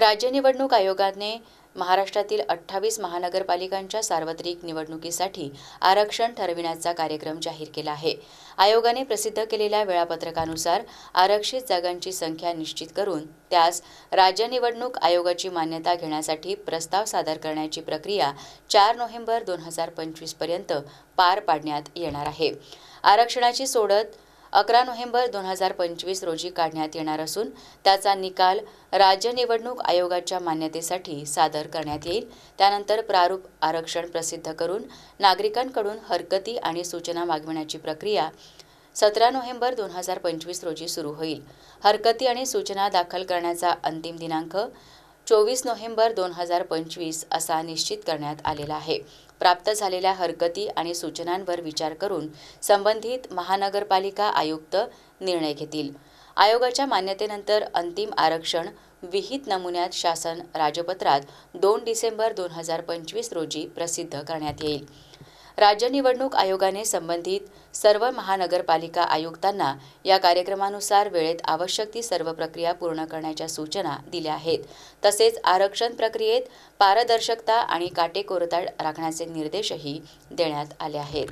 राज्य निवडणूक आयोगाने महाराष्ट्रातील अठ्ठावीस महानगरपालिकांच्या सार्वत्रिक निवडणुकीसाठी आरक्षण ठरविण्याचा कार्यक्रम जाहीर केला आहे. आयोगाने प्रसिद्ध केलेल्या वेळापत्रकानुसार आरक्षित जागांची संख्या निश्चित करून त्यास राज्य निवडणूक आयोगाची मान्यता घेण्यासाठी प्रस्ताव सादर करण्याची प्रक्रिया चार नोव्हेंबर दोन हजार पंचवीसपर्यंत पार पाडण्यात येणार आहे. आरक्षणाची सोडत अकरा नोव्हेंबर दोन हजार पंचवीस रोजी काढण्यात येणार असून त्याचा निकाल राज्य निवडणूक आयोगाच्या मान्यतेसाठी सादर करण्यात येईल. त्यानंतर प्रारूप आरक्षण प्रसिद्ध करून नागरिकांकडून हरकती आणि सूचना मागविण्याची प्रक्रिया सतरा नोव्हेंबर दोन हजार पंचवीस रोजी सुरू होईल. हरकती आणि सूचना दाखल करण्याचा अंतिम दिनांक चोवीस नोव्हेंबर दोन हजार पंचवीस असा निश्चित करण्यात आलेला आहे. प्राप्त झालेल्या हरकती आणि सूचनांवर विचार करून संबंधित महानगरपालिका आयुक्त निर्णय घेतील. आयोगाच्या मान्यतेनंतर अंतिम आरक्षण विहित नमुन्यात शासन राजपत्रात दोन डिसेंबर दोन हजार पंचवीस रोजी प्रसिद्ध करण्यात येईल. राज्य निवडणूक आयोगाने संबंधित सर्व महानगरपालिका आयुक्तांना या कार्यक्रमानुसार वेळेत आवश्यक ती सर्व प्रक्रिया पूर्ण करण्याच्या सूचना दिल्या आहेत. तसेच आरक्षण प्रक्रियेत पारदर्शकता आणि काटेकोरता राखण्याचे निर्देशही देण्यात आले आहेत.